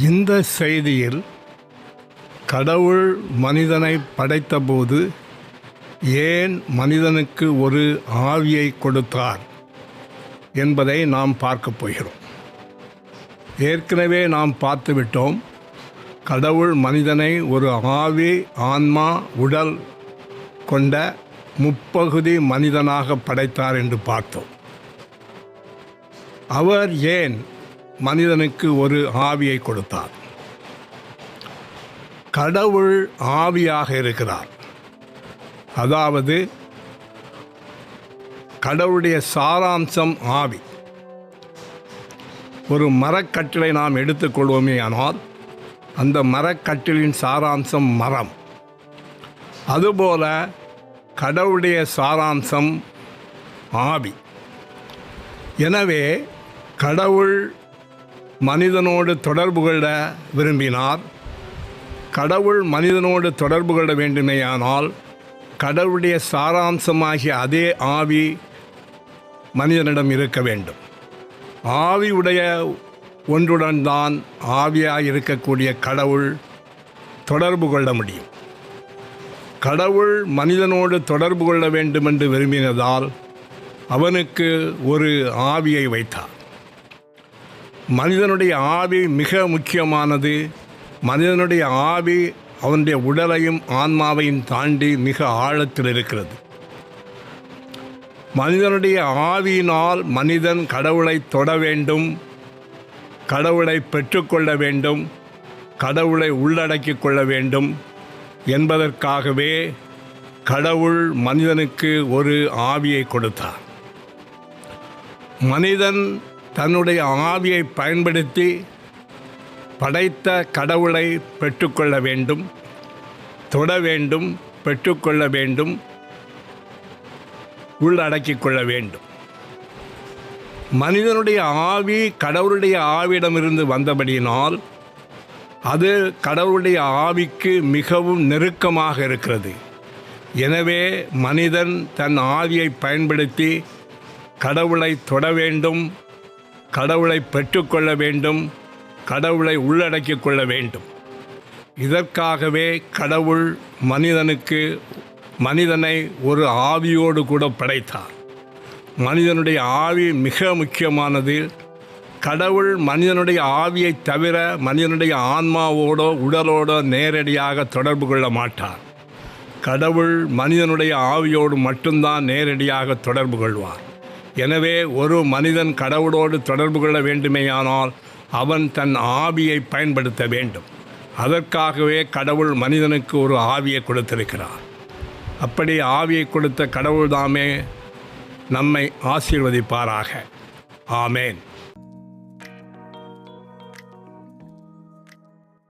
இந்த செய்தியில் கடவுள் மனிதனை படைத்தபோது ஏன் மனிதனுக்கு ஒரு ஆவியை கொடுத்தார் என்பதை நாம் பார்க்கப் போகிறோம். ஏற்கனவே நாம் பார்த்துவிட்டோம் கடவுள் மனிதனை ஒரு ஆவி ஆன்மா உடல் கொண்ட முப்பகுதி மனிதனாக படைத்தார் என்று பார்த்தோம். அவர் ஏன் மனிதனுக்கு ஒரு ஆவியை கொடுத்தார். கடவுள் ஆவியாக இருக்கிறார். அதாவது கடவுளுடைய சாராம்சம் ஆவி. ஒரு மரக்கட்டிலை நாம் எடுத்துக்கொள்வோமே ஆனால் அந்த மரக்கட்டிலின் சாராம்சம் மரம். அதுபோல கடவுளுடைய சாராம்சம் ஆவி. எனவே கடவுள் மனிதனோடு தொடர்பு கொள்ள விரும்பினார். கடவுள் மனிதனோடு தொடர்பு கொள்ள வேண்டுமேயானால் கடவுளுடைய சாராம்சமாகிய அதே ஆவி மனிதனிடம் இருக்க வேண்டும். ஆவி உடைய ஒன்றுடன் தான் ஆவியாக இருக்கக்கூடிய கடவுள் தொடர்பு கொள்ள முடியும். கடவுள் மனிதனோடு தொடர்பு கொள்ள வேண்டும் என்று விரும்பினதால் அவனுக்கு ஒரு ஆவியை வைத்தார். மனிதனுடைய ஆவி மிக முக்கியமானது. மனிதனுடைய ஆவி அவனுடைய உடலையும் ஆன்மாவையும் தாண்டி மிக ஆழத்தில் இருக்கிறது. மனிதனுடைய ஆவியினால் மனிதன் கடவுளை தொட வேண்டும் கடவுளை பெற்றுக்கொள்ள வேண்டும் கடவுளை உள்ளடக்கிக் கொள்ள வேண்டும் என்பதற்காகவே கடவுள் மனிதனுக்கு ஒரு ஆவியை கொடுத்தார். மனிதன் தன்னுடைய ஆவியை பயன்படுத்தி படைத்த கடவுளை பெற்றுக்கொள்ள வேண்டும் தொட வேண்டும் பெற்றுக்கொள்ள வேண்டும் உள்ளடக்கிக் கொள்ள வேண்டும். மனிதனுடைய ஆவி கடவுளுடைய ஆவியிடமிருந்து வந்தபடியினால் அது கடவுளுடைய ஆவிக்கு மிகவும் நெருக்கமாக இருக்கிறது. எனவே மனிதன் தன் ஆவியை பயன்படுத்தி கடவுளை தொட வேண்டும் கடவுளை பெற்றுக்கொள்ள வேண்டும் கடவுளை உள்ளடக்கிக் கொள்ள வேண்டும். இதற்காகவே கடவுள் மனிதனுக்கு மனிதனை ஒரு ஆவியோடு கூட படைத்தார். மனிதனுடைய ஆவி மிக முக்கியமானது. கடவுள் மனிதனுடைய ஆவியை தவிர மனிதனுடைய ஆன்மாவோடோ உடலோடோ நேரடியாக தொடர்பு கொள்ள மாட்டார். கடவுள் மனிதனுடைய ஆவியோடு மட்டும்தான் நேரடியாக தொடர்பு கொள்வார். எனவே ஒரு மனிதன் கடவுளோடு தொடர்பு கொள்ள வேண்டுமேயானால் அவன் தன் ஆவியை பயன்படுத்த வேண்டும். அதற்காகவே கடவுள் மனிதனுக்கு ஒரு ஆவியை கொடுத்திருக்கிறார். அப்படி ஆவியை கொடுத்த கடவுள்தாமே நம்மை ஆசீர்வதிப்பாராக. ஆமேன்.